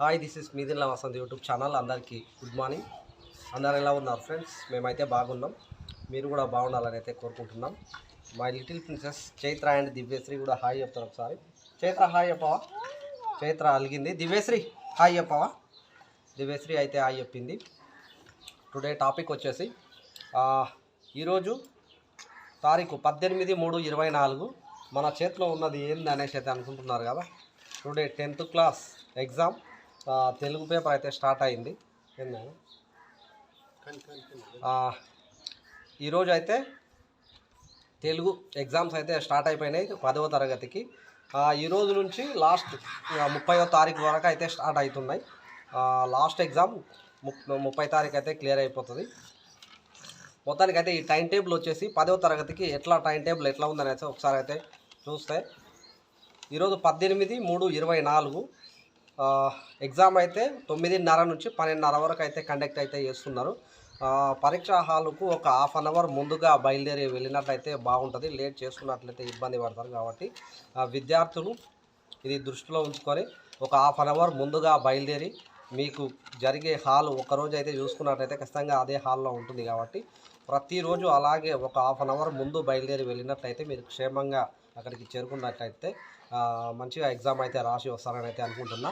Hi this is మీదిల్ Vasant YouTube channel అందరికీ good morning అందరు ఎలా ఉన్నారు ఫ్రెండ్స్ మేమైతే బాగున్నాం. మీరు కూడా బాగుండాలని అయితే కోరుకుంటున్నాం. My little princess Chaitra and Divyasri కూడా హాయ్ చెప్తారు ఒకసారి. చైత్ర హాయ్ చెప్పవా చైత్ర అలిగింది. దివ్యశ్రీ హాయ్ చెప్పవా దివ్యశ్రీ అయితే హాయ్ చెప్పింది. టుడే టాపిక్ వచ్చేసి ఈరోజు తారీఖు పద్దెనిమిది మూడు ఇరవై నాలుగు మన చేతిలో ఉన్నది ఏంది అనేసి అయితే అనుకుంటున్నారు కదా. Today tenth class exam Telugu paper అయితే స్టార్ట్ అయింది. ఆ, ఈరోజు అయితే తెలుగు ఎగ్జామ్స్ అయితే స్టార్ట్ అయిపోయినాయి పదవ తరగతికి. ఆ, ఈ రోజు నుంచి లాస్ట్ ముప్పైవ తారీఖు వరకు అయితే స్టార్ట్ అవుతున్నాయి. లాస్ట్ ఎగ్జామ్ ముప్ ముప్పై తారీఖు అయితే క్లియర్ అయిపోతుంది. మొత్తానికి అయితే ఈ టైం టేబుల్ వచ్చేసి పదవ తరగతికి ఎట్లా టైం టేబుల్ ఎట్లా ఉందనేసి ఒకసారి అయితే చూస్తే. ఈరోజు పద్దెనిమిది మూడు ఇరవై నాలుగు. ఎగ్జామ్ అయితే తొమ్మిదిన్నర నుంచి పన్నెండున్నర వరకు అయితే కండక్ట్ అయితే చేస్తున్నారు. పరీక్ష పరీక్షా హాలుకు ఒక హాఫ్ అన్ అవర్ ముందుగా బయలుదేరి వెళ్ళినట్లయితే బాగుంటుంది. లేట్ చేసుకున్నట్లయితే ఇబ్బంది పడతారు కాబట్టి విద్యార్థులు ఇది దృష్టిలో ఉంచుకొని ఒక హాఫ్ అన్ అవర్ ముందుగా బయలుదేరి మీకు జరిగే హాల్ ఒకరోజు అయితే చూసుకున్నట్లయితే ఖచ్చితంగా అదే హాల్లో ఉంటుంది కాబట్టి ప్రతిరోజు అలాగే ఒక హాఫ్ అన్ అవర్ ముందు బయలుదేరి వెళ్ళినట్లయితే మీరు క్షేమంగా అక్కడికి చేరుకున్నట్లయితే మంచిగా ఎగ్జామ్ అయితే రాసి వస్తారని అయితే అనుకుంటున్నా.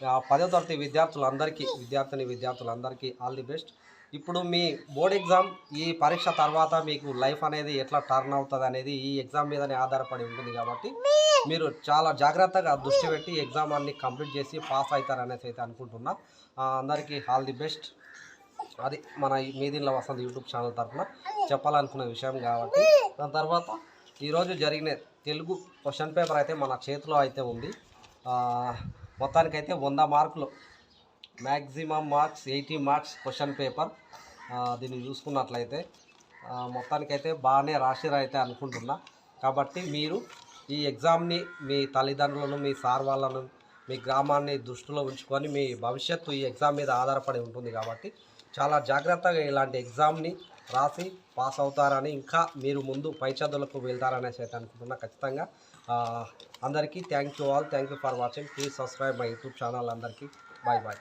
ఆ, పదో తరగతి విద్యార్థులందరికీ విద్యార్థిని విద్యార్థులందరికీ ఆల్ ది బెస్ట్ ఇప్పుడు మీ బోర్డ్ ఎగ్జామ్ ఈ పరీక్ష తర్వాత మీకు లైఫ్ అనేది ఎట్లా టర్న్ అవుతుంది అనేది ఈ ఎగ్జామ్ మీదనే ఆధారపడి ఉంటుంది కాబట్టి మీరు చాలా జాగ్రత్తగా దృష్టి పెట్టి ఎగ్జామ్ అన్ని కంప్లీట్ చేసి పాస్ అవుతారనేసి అయితే అనుకుంటున్నా. అందరికీ ఆల్ ది బెస్ట్. అది మన ఈ మీదిన్ల వసంత యూట్యూబ్ ఛానల్ తరఫున చెప్పాలనుకున్న విషయం కాబట్టి దాని తర్వాత ఈరోజు జరిగిన తెలుగు క్వశ్చన్ పేపర్ అయితే మన చేతిలో అయితే ఉంది. మొత్తానికైతే వంద మార్కులు maximum marks eighty marks question paper దీన్ని చూసుకున్నట్లయితే మొత్తానికైతే బాగానే రాసిరు అయితే అనుకుంటున్నా. కాబట్టి మీరు ఈ ఎగ్జామ్ని మీ తల్లిదండ్రులను మీ సార్ వాళ్ళను మీ గ్రామాన్ని దృష్టిలో ఉంచుకొని మీ భవిష్యత్తు ఈ ఎగ్జామ్ మీద ఆధారపడి ఉంటుంది కాబట్టి చాలా జాగ్రత్తగా ఇలాంటి ఎగ్జామ్ని రాసి పాస్ అవుతారని ఇంకా మీరు ముందు పై చదువులకు వెళ్తారనేసి అయితే అనుకుంటున్నా. ఖచ్చితంగా అందరికీ thank you all. Thank you for watching. Please subscribe my YouTube channel అందరికీ. Bye bye